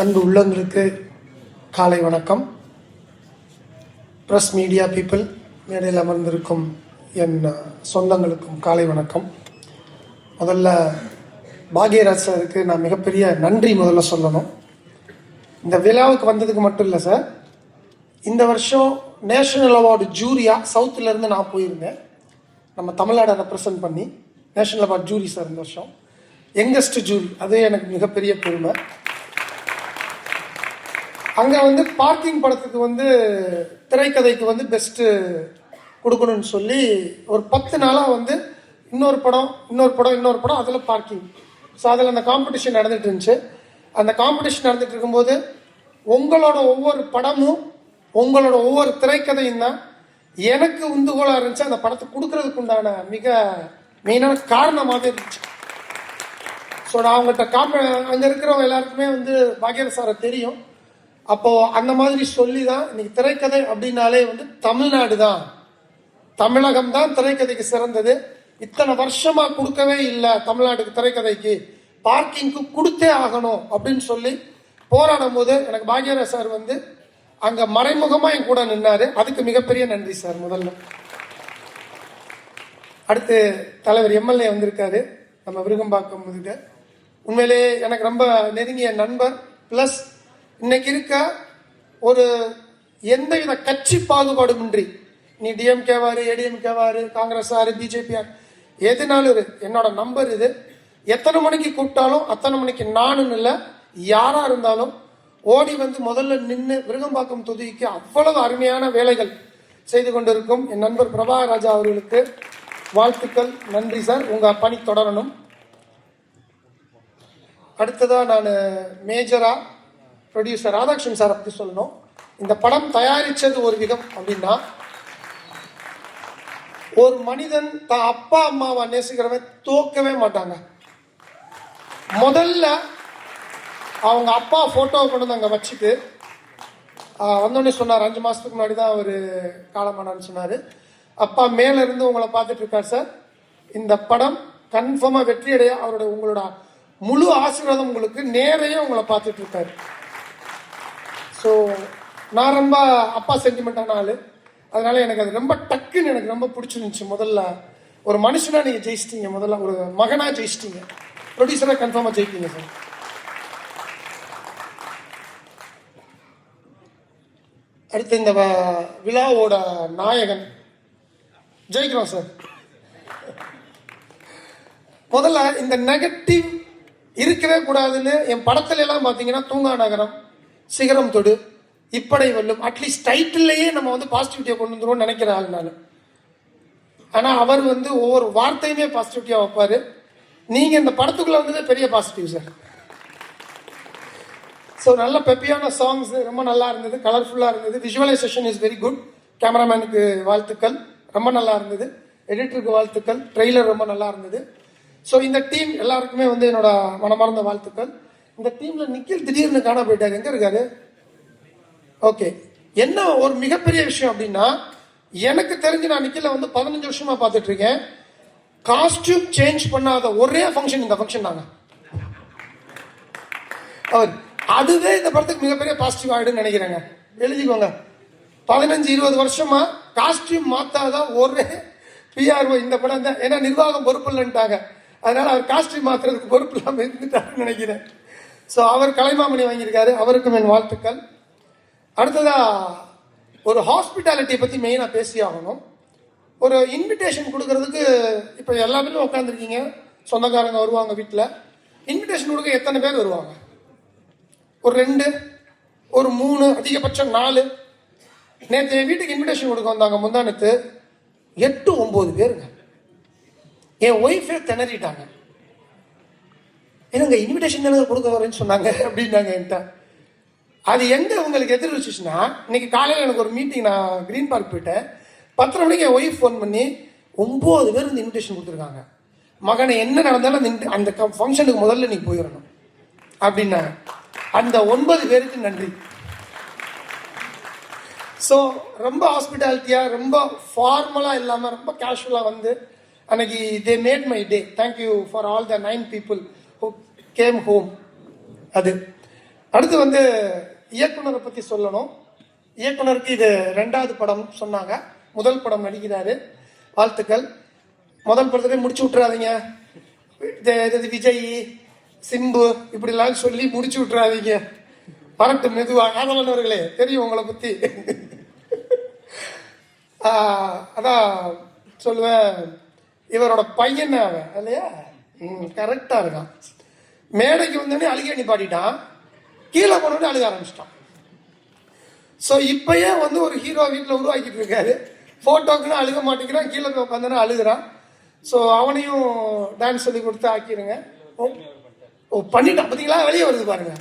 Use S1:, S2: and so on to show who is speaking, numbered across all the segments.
S1: அன்பு உள்ளங்களுக்கு காலை வணக்கம். ப்ரெஸ் மீடியா பீப்புள் மேடையில் அமர்ந்திருக்கும் என் சொந்தங்களுக்கும் காலை வணக்கம். முதல்ல பாக்யராஜ் சாருக்கு நான் மிகப்பெரிய நன்றி முதல்ல சொல்லணும். இந்த விழாவுக்கு வந்ததுக்கு மட்டும் இல்லை சார் இந்த வருஷம் நேஷனல் அவார்டு ஜூரியா சவுத்துலேருந்து நான் போயிருந்தேன். நம்ம தமிழ்நாடை ரெப்ரசன்ட் பண்ணி நேஷனல் அவார்டு ஜூரி சார் இந்த வருஷம். யங்கஸ்ட் ஜூரி அது எனக்கு மிகப்பெரிய பெருமை. அங்கே வந்து பார்க்கிங் படத்துக்கு வந்து திரைக்கதைக்கு வந்து பெஸ்ட்டு கொடுக்கணும்னு சொல்லி ஒரு பத்து நாளாக வந்து இன்னொரு படம் இன்னொரு படம் இன்னொரு படம் அதில் பார்க்கிங் ஸோ அதில் அந்த காம்படிஷன் நடந்துட்டு இருந்துச்சு. அந்த காம்படிஷன் நடந்துட்டு இருக்கும்போது உங்களோட ஒவ்வொரு படமும் உங்களோட ஒவ்வொரு திரைக்கதையும் தான் எனக்கு உந்துகோலாக இருந்துச்சு. அந்த படத்தை கொடுக்கறதுக்கு உண்டான மிக மெயினான காரணமாகவே இருந்துச்சு. ஸோ நான் அவங்ககிட்ட காம அங்கே இருக்கிறவங்க எல்லாருக்குமே வந்து பாக்யர சாரை தெரியும். அப்போ அந்த மாதிரி சொல்லி தான் இன்னைக்கு திரைக்கதை அப்படின்னாலே வந்து தமிழ்நாடு தான் தமிழகம் தான் திரைக்கதைக்கு சிறந்தது. இத்தனை வருஷமா கொடுக்கவே இல்லை தமிழ்நாட்டுக்கு திரைக்கதைக்கு. பார்க்கிங்க்கு கொடுத்தே ஆகணும் அப்படின்னு சொல்லி போராடும் போது எனக்கு பாக்யராஜ் சார் வந்து அங்க மறைமுகமா என் கூட நின்னாரு. அதுக்கு மிகப்பெரிய நன்றி சார் முதல்ல. அடுத்து தலைவர் எம்எல்ஏ வந்திருக்காரு. நம்ம விருகம்பாக்கம் இதுக்கு உண்மையிலே எனக்கு ரொம்ப நெருங்கிய நண்பர் ப்ளஸ் இன்னைக்கு இருக்க ஒரு எந்தவித கட்சி பாகுபாடுமின்றி நீ டிஎம்கேவாரு ஏடிஎம்கேவாரு காங்கிரஸ் ஆறு பிஜேபிஆர் எதுனாலும் இரு. என்னோட நம்பர் இது. எத்தனை மணிக்கு கூப்பிட்டாலும் அத்தனை மணிக்கு நானும் இல்லை. யாராக இருந்தாலும் ஓடி வந்து முதல்ல நின்று விருகம்பாக்கம் தொகுதிக்கு அவ்வளவு அருமையான வேலைகள் செய்து கொண்டிருக்கும் என் நண்பர் பிரபாகராஜா அவர்களுக்கு வாழ்த்துக்கள். நன்றி சார். உங்கள் பணி தொடரணும். அடுத்ததாக நான் மேஜராக ப்ரொடியூசர் ராதாகிருஷ்ணன் சார் பற்றி சொல்லணும். இந்த படம் தயாரித்தது ஒரு விதம் அப்படின்னா ஒரு மனிதன் தான் அப்பா அம்மாவை நேசிக்கிறவன் தோக்கவே மாட்டாங்க. முதல்ல அவங்க அப்பா ஃபோட்டோவை கொண்டு வந்து அங்கே வச்சுட்டு வந்தோடனே சொன்னார் அஞ்சு மாதத்துக்கு முன்னாடி தான் அவர் காலமானான்னு சொன்னார். அப்பா மேலேருந்து உங்களை பார்த்துட்டு இருக்கார் சார். இந்த படம் கன்ஃபார்மாக வெற்றியடைய அவரோட உங்களோட முழு ஆசீர்வாதம் உங்களுக்கு நேரையே உங்களை பார்த்துட்டு இருக்காரு. நான் ரொம்ப அப்பா சென்டிமெண்டான ஆள். அதனால எனக்கு அது ரொம்ப டக்குன்னு எனக்கு ரொம்ப பிடிச்சிருந்துச்சு முதல்ல. ஒரு மனுஷனா நீங்க ஜெயிச்சிட்டீங்க முதல்ல ஒரு மகனா ஜெயிச்சிட்டீங்க. ப்ரொடியூசரா கன்ஃபார்மா ஜெயிப்பீங்க சார் அடுத்து இந்த விழாவோட நாயகன். ஜெயிக்கிறோம் சார் முதல்ல இந்த நெகட்டிவ் இருக்கவே கூடாதுன்னு என் படத்துல எல்லாம் பார்த்தீங்கன்னா தூங்கா நகரம் சிகரம் தொடு. இப்படை வெல்லும். அட்லீஸ்ட் டைட்டில்லையே நம்ம வந்து பாசிட்டிவிட்டியை கொண்டு வந்துருவோம்னு நினைக்கிற ஆள் நான். ஆனால் அவர் வந்து ஒவ்வொரு வார்த்தையுமே பாசிட்டிவிட்டியாக வைப்பார். நீங்கள் இந்த படத்துக்குள்ளே வந்ததே பெரிய பாசிட்டிவ் சார் ஸோ நல்ல பெப்பியான சாங்ஸ் ரொம்ப நல்லா இருந்தது. கலர்ஃபுல்லாக இருந்தது. விஷுவலைசேஷன் இஸ் வெரி குட் கேமராமேனுக்கு வாழ்த்துக்கள். ரொம்ப நல்லா இருந்தது. எடிட்டருக்கு வாழ்த்துக்கள். ட்ரெய்லர் ரொம்ப நல்லா இருந்தது. ஸோ இந்த டீம் எல்லாருக்குமே வந்து என்னோட மனமார்ந்த வாழ்த்துக்கள். இந்த டீமில் நிக்கில் திடீர்னு காண போயிட்டார். எங்கே இருக்காரு? ஓகே என்ன ஒரு மிகப்பெரிய விஷயம் அப்படின்னா எனக்கு தெரிஞ்சு நான் நிக்கல வந்து பதினஞ்சு வருஷமா பார்த்துட்டு இருக்கேன் காஸ்டியூம் சேஞ்ச் பண்ணாத ஒரே ஃபங்க்ஷன் இந்த ஃபங்க்ஷன் தாங்க. அவர் அதுவே இந்த படத்துக்கு மிகப்பெரிய பாசிட்டிவ் ஆகிடுன்னு நினைக்கிறேங்க. எழுதிக்கோங்க. பதினஞ்சு இருபது வருஷமா காஸ்டியூம் மாத்தாதான் ஒரே பிஆர்ஓ இந்த படம் தான். ஏன்னா நிர்வாகம் பொறுப்பு இல்லைன்ட்டாங்க. அதனால அவர் காஸ்டியூம் மாத்துறதுக்கு பொறுப்பு இல்லாமல் இருந்துட்டாருன்னு நினைக்கிறேன். ஸோ அவர் கலைமாமணி வாங்கியிருக்காரு. அவருக்கும் என் வாழ்த்துக்கள். அடுத்ததா ஒரு ஹாஸ்பிட்டாலிட்டியை பற்றி மெயினாக பேசி ஆகணும் ஒரு இன்விடேஷன் கொடுக்கறதுக்கு இப்போ எல்லா உட்காந்துருக்கீங்க சொந்தக்காரங்க வருவாங்க வீட்டில் இன்விடேஷன் கொடுக்க எத்தனை பேர் வருவாங்க? ஒரு ரெண்டு ஒரு மூணு அதிகபட்சம் நாலு. நேற்று என் வீட்டுக்கு இன்விடேஷன் கொடுக்க வந்தாங்க முந்தானத்து எட்டு ஒம்பது பேருங்க. என் ஒய்ஃபே திணறிட்டாங்க. என்னங்க இன்விடேஷன் தானே கொடுக்க வரேன்னு சொன்னாங்க அப்படின்னாங்க என்கிட்ட. அது எங்க உங்களுக்கு எதிர்வச்சுச்சுன்னா இன்னைக்கு காலையில் எனக்கு ஒரு மீட்டிங் நான் கிரீன் பார்க் போயிட்டேன். பத்தரை மணிக்கு என் ஒய்ஃப் ஃபோன் பண்ணி ஒம்பது பேர் இந்த இன்விடேஷன் கொடுத்துருக்காங்க. மகனை என்ன நடந்தாலும் அந்த அந்த ஃபங்க்ஷனுக்கு முதல்ல நீ போயிடணும். அப்படின்னா அந்த ஒன்பது பேருக்கு நன்றி. ஸோ ரொம்ப ஹாஸ்பிட்டாலிட்டியாக ரொம்ப ஃபார்மலாக இல்லாமல் ரொம்ப கேஷுவலாக வந்து அன்னைக்கு they made my day thank you for all the nine people who came home அது. அடுத்து வந்து இயக்குனரை பற்றி சொல்லணும். இயக்குனருக்கு இது ரெண்டாவது படம் சொன்னாங்க. முதல் படம் நடிக்கிறாரு. வாழ்த்துக்கள். முதல் படத்துல முடிச்சு விட்டுறாதீங்க. இது இது விஜய் சிம்பு இப்படிலாம் சொல்லி முடிச்சு விட்டுறாதீங்க. வரட்டும் மெதுவா. காதலனவர்களே தெரியும் உங்களை பற்றி அதான் சொல்லுவேன். இவரோட பையன் அவன் இல்லையா? ம் கரெக்டாக இருக்கான். மேடைக்கு வந்தோடனே அழுகை பாடிட்டான் கீழே போனோடனே அழுக ஆரம்பிச்சிட்டான். ஸோ இப்பயே வந்து ஒரு ஹீரோ வீட்டில் உருவாக்கிட்டு இருக்காரு. ஃபோட்டோக்குன்னு அழுக மாட்டேங்கிறான் கீழே போய் உட்காந்துன்னு அழுகுறான். ஸோ அவனையும் டான்ஸ் சொல்லி கொடுத்து ஆக்கிடுங்க ஓ ஓ பண்ணிட்டான் பார்த்தீங்களா? வெளியே வருது பாருங்க.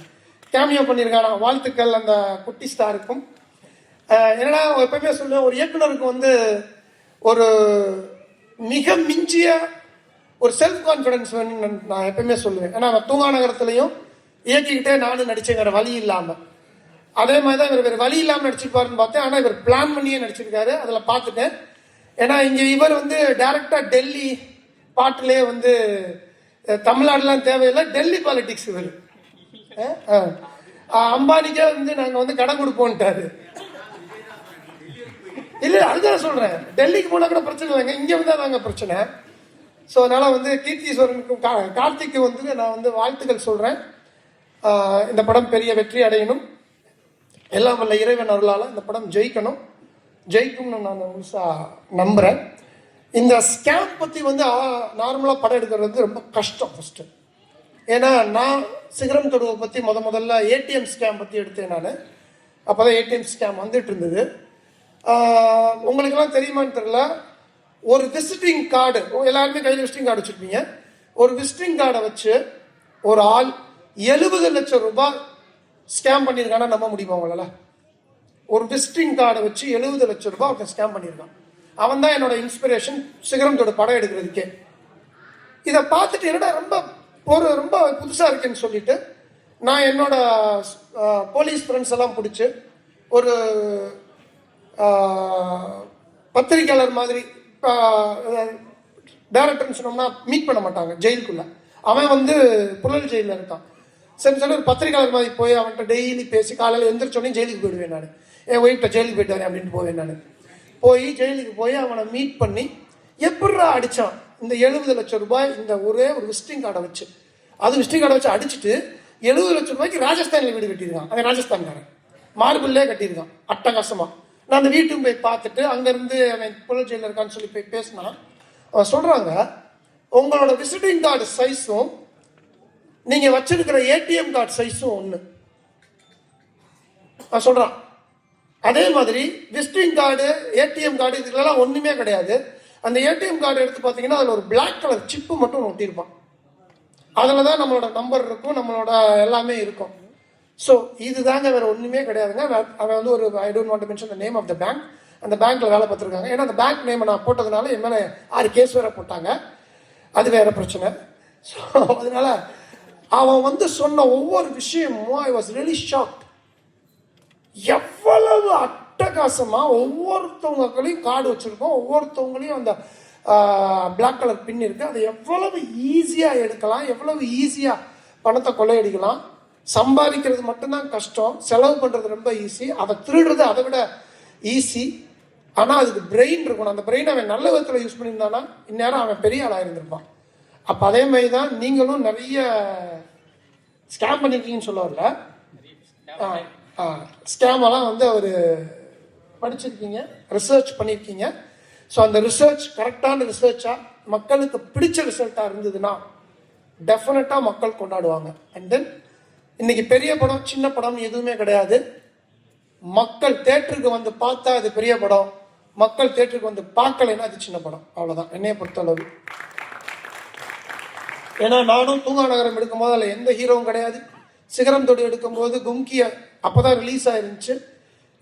S1: கேமியோ பண்ணியிருக்கானா வாழ்த்துக்கள் அந்த குட்டி ஸ்டாருக்கும். அஹ், என்னன்னா எப்பவுமே சொல்லுவேன் ஒரு இயக்குனருக்கு வந்து ஒரு மிக மிஞ்சிய ஒரு செல்ஃப் கான்ஃபிடன்ஸ் வேணும்னு நான் எப்பவுமே சொல்லுவேன். ஏன்னா நான் தூங்கா நகரத்துலையும் இயக்கிக்கிட்டே நானும் நடிச்சேங்கிற வழி இல்லாமல் அதே மாதிரி தான் இவர் வேறு வழி இல்லாமல் நடிச்சிருப்பாருன்னு பார்த்தேன். ஆனால் இவர் பிளான் பண்ணியே நடிச்சிருக்காரு. அதில் பார்த்துட்டேன். ஏன்னா இங்கே இவர் வந்து டைரக்டாக டெல்லி பாட்டிலே வந்து தமிழ்நாடுலாம் தேவையில்லை. டெல்லி பாலிடிக்ஸ் இவர். அம்பானிக்கே வந்து நாங்கள் வந்து கடன் கொடுப்போம்ட்டாரு. இல்லை அதுதான் சொல்கிறேன் டெல்லிக்கு போனால் கூட பிரச்சனை இல்லைங்க. இங்கே வந்து தாங்க பிரச்சனை. ஸோ அதனால் வந்து கீர்த்தீஸ்வரனுக்கும் கா கார்த்திக்கு வந்து நான் வந்து வாழ்த்துக்கள் சொல்கிறேன் இந்த படம் பெரிய வெற்றி அடையணும். எல்லாம் வல்ல இறைவன் அருளால் இந்த படம் ஜெயிக்கணும். ஜெயிக்கும்னு நான் முழுசாக நம்புகிறேன் இந்த ஸ்கேம் பற்றி வந்து நார்மலாக படம் எடுக்கிறது வந்து ரொம்ப கஷ்டம் ஃபஸ்ட்டு ஏன்னா நான் சிகரம் தொடுவை பற்றி முத முதல்ல ஏடிஎம் ஸ்கேம் பற்றி எடுத்தேன் நான். அப்போ தான் ஏடிஎம் ஸ்கேம் வந்துட்டு இருந்தது. உங்களுக்கெல்லாம் தெரியுமான்னு தெரியல. ஒரு விசிட்டிங் கார்டு எல்லாருமே கையில் விசிட்டிங் கார்டு வச்சுருப்பீங்க. ஒரு விசிட்டிங் கார்டை வச்சு ஒரு ஆள் எழுபது லட்சம் ரூபாய் ஸ்கேம் பண்ணியிருக்கானா நம்ப முடியுமா அவங்களால? ஒரு விசிட்டிங் கார்டை வச்சு எழுபது லட்சம் ரூபாய் அவன் ஸ்கேம் பண்ணியிருக்கான். அவன் தான் என்னோட இன்ஸ்பிரேஷன் சிகரத்தோட படம் எடுக்கிறதுக்கே. இதை பார்த்துட்டு என்னடா ரொம்ப ஒரு ரொம்ப புதுசாக இருக்குன்னு சொல்லிட்டு நான் என்னோட போலீஸ் ஃப்ரெண்ட்ஸ் எல்லாம் பிடிச்சி ஒரு பத்திரிக்கையாளர் மாதிரி டேரக்டர்னு சொன்னோம்னா மீட் பண்ண மாட்டாங்க ஜெயிலுக்குள்ளே அவன் வந்து புழல் ஜெயிலில் இருக்கான். சரி சொல்லி ஒரு பத்திரிக்கையாளர் மாதிரி போய் அவன்கிட்ட டெய்லி பேசி காலையில் எந்திரிச்சோடனே ஜெயிலுக்கு போயிடுவேன் நான். என் ஒய்ஃப்ட்ட ஜெயிலுக்கு போயிட்டு வரேன் அப்படின்ட்டு போவேன் நான். போய் ஜெயிலுக்கு போய் அவனை மீட் பண்ணி எப்படிடா அடிச்சான்? இந்த எழுபது லட்சம் ரூபாய் இந்த ஒரே ஒரு விசிட்டிங் கார்டை வச்சு. அது விசிட்டிங் கார்டை வச்சு அடிச்சுட்டு எழுபது லட்சம் ரூபாய்க்கு ராஜஸ்தானில் வீடு கட்டியிருக்கான். அவன் ராஜஸ்தான்காரன். மார்பிள்லேயே கட்டியிருக்கான் அட்டகாசமாக நான் அந்த வீட்டும் போய் பார்த்துட்டு அங்கேருந்து அவன் புலர் ஜெயிலில் இருக்கான்னு சொல்லி போய் பேசினான். அவன் சொல்கிறாங்க உங்களோட விசிட்டிங் கார்டு சைஸும் நீங்கள் வச்சிருக்கிற ஏடிஎம் கார்டு சைஸும் ஒன்று நான் சொல்கிறான் அதே மாதிரி விசிட்டிங் கார்டு ஏடிஎம் கார்டு இதுக்கெல்லாம் ஒன்றுமே கிடையாது. அந்த ஏடிஎம் கார்டு எடுத்து பார்த்தீங்கன்னா அதில் ஒரு பிளாக் கலர் சிப்பு மட்டும் ஒட்டியிருப்பான். அதில் தான் நம்மளோட நம்பர் இருக்கும் நம்மளோட எல்லாமே இருக்கும். ஸோ இதுதாங்க வேறு ஒன்றுமே கிடையாதுங்க. அவன் வந்து ஒரு I don't want mention the name of the bank அந்த பேங்க்கில் வேலை பார்த்துருக்காங்க. ஏன்னா அந்த பேங்க் நேமை நான் போட்டதுனால என் மேலே ஆறு கேஸ் வேற போட்டாங்க. அது வேற பிரச்சனை. ஸோ அதனால அவன் வந்து சொன்ன ஒவ்வொரு விஷயமும் ஐ வாஸ் ரியலி ஷாக் எவ்வளவு அட்டகாசமாக ஒவ்வொருத்தவங்களையும் கார்டு வச்சுருக்கோம் ஒவ்வொருத்தவங்களையும் அந்த பிளாக் கலர் பின் இருக்குது அதை எவ்வளவு ஈஸியாக எடுக்கலாம் எவ்வளவு ஈஸியாக பணத்தை கொள்ளையடிக்கலாம். சம்பாதிக்கிறது மட்டும்தான் கஷ்டம் செலவு பண்ணுறது ரொம்ப ஈஸி அதை திருடுறது அதை விட ஈஸி ஆனால் அதுக்கு பிரெயின் இருக்கணும். அந்த பிரெயின் அவன் நல்ல விதத்தில் யூஸ் பண்ணியிருந்தானா? இந்நேரம் அவன் பெரிய ஆளாக இருந்திருப்பான். அப்போ அதே மாதிரி தான் நீங்களும் நிறைய ஸ்கேம் பண்ணிருக்கீங்கன்னு சொல்ல வரல. ஸ்கேமெல்லாம் வந்து அவர் படிச்சிருக்கீங்க ரிசர்ச் பண்ணியிருக்கீங்க ஸோ அந்த ரிசர்ச் கரெக்டான ரிசர்ச்சாக மக்களுக்கு பிடிச்ச ரிசல்ட்டாக இருந்ததுன்னா டெஃபினட்டாக மக்கள் கொண்டாடுவாங்க. அண்ட் தென் இன்னைக்கு பெரிய படம் சின்ன படம் எதுவுமே கிடையாது. மக்கள் தேட்டருக்கு வந்து பார்த்தா அது பெரிய படம். மக்கள் தேட்டருக்கு வந்து பார்க்கலைன்னா அது சின்ன படம். அவ்வளோதான் என்னைய பொறுத்தளவு. ஏன்னா நானும் தூங்கா நகரம் எடுக்கும்போது அதில் எந்த ஹீரோவும் கிடையாது. சிகரம் தொடி எடுக்கும்போது கும்கிய அப்பதான் ரிலீஸ் ஆயிருந்துச்சு.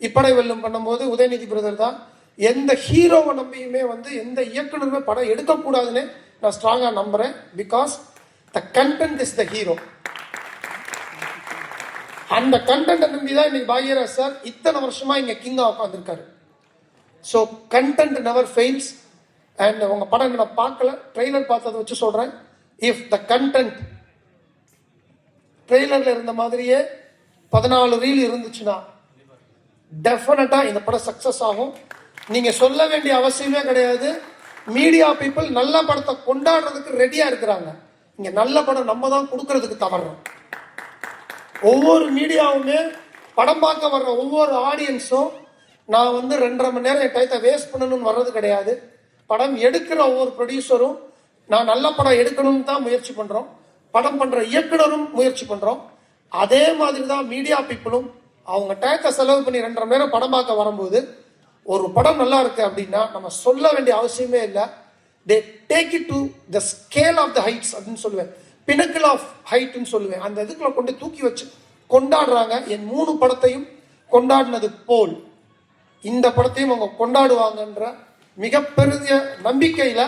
S1: இப்படை வெல்லும் பண்ணும்போது உதயநிதி பிரதர் தான் எந்த ஹீரோவை நம்பியுமே வந்து எந்த இயக்குனருமே படம் எடுக்கக்கூடாதுன்னு நான் ஸ்ட்ராங்காக நம்புகிறேன் because the content is the hero அந்த கண்டென்ட்டை நம்பி தான் இன்னைக்கு பாக்யராஜ் சார் இத்தனை வருஷமா இங்கே கிங்காக உட்காந்துருக்காரு so content never fails and உங்கள் படம் நான் பார்க்கல. ட்ரெய்லர் பார்த்ததை வச்சு சொல்கிறேன் இஃப் த கண்டென்ட் ட்ரெய்லரில் இருந்த மாதிரியே பதினாலு ரீல் இருந்துச்சுன்னா டெஃபினட்டாக இந்த படம் சக்ஸஸ் ஆகும். நீங்கள் சொல்ல வேண்டிய அவசியமே கிடையாது. மீடியா பீப்புள் நல்ல படத்தை கொண்டாடுறதுக்கு ரெடியாக இருக்கிறாங்க. இங்கே நல்ல படம் நம்ம தான் கொடுக்கறதுக்கு தவறுறோம் ஒவ்வொரு மீடியாவுமே படம் பார்க்க வர்ற ஒவ்வொரு ஆடியன்ஸும் நான் வந்து ரெண்டரை மணி நேரம் என் டயத்தை வேஸ்ட் பண்ணணும்னு வர்றது கிடையாது. படம் எடுக்கிற ஒவ்வொரு ப்ரொடியூசரும் நான் நல்ல படம் எடுக்கணும்னு தான் முயற்சி பண்றோம். படம் பண்ற இயக்குனரும் முயற்சி பண்றோம். அதே மாதிரி தான் மீடியா பீப்புளும் அவங்க டேக்கை செலவு பண்ணி ரெண்டரை நேரம் படம் பார்க்க வரும்போது ஒரு படம் நல்லா இருக்கு அப்படின்னா நம்ம சொல்ல வேண்டிய அவசியமே இல்லை. They take it to the scale of the heights அப்படின்னு சொல்லுவேன். பினக்கிள் ஆஃப் ஹைட்னு சொல்லுவேன். அந்த இதுக்குள்ள கொண்டு தூக்கி வச்சு கொண்டாடுறாங்க. என் மூணு படத்தையும் கொண்டாடினது போல். இந்த படத்தையும் அவங்க கொண்டாடுவாங்கன்ற மிகப்பெரிய நம்பிக்கையில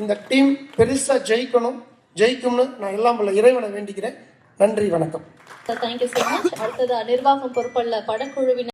S1: இந்த டீம் பெருசா ஜெயிக்கணும் ஜெயிக்கும்னு நான் எல்லாம் உள்ள இறைவனை வேண்டிக்கிறேன். நன்றி வணக்கம்.
S2: தேங்க்யூ ஸோ மச் அடுத்தது நிர்வாகம் பொறுப்புள்ள படக்குழுவினர்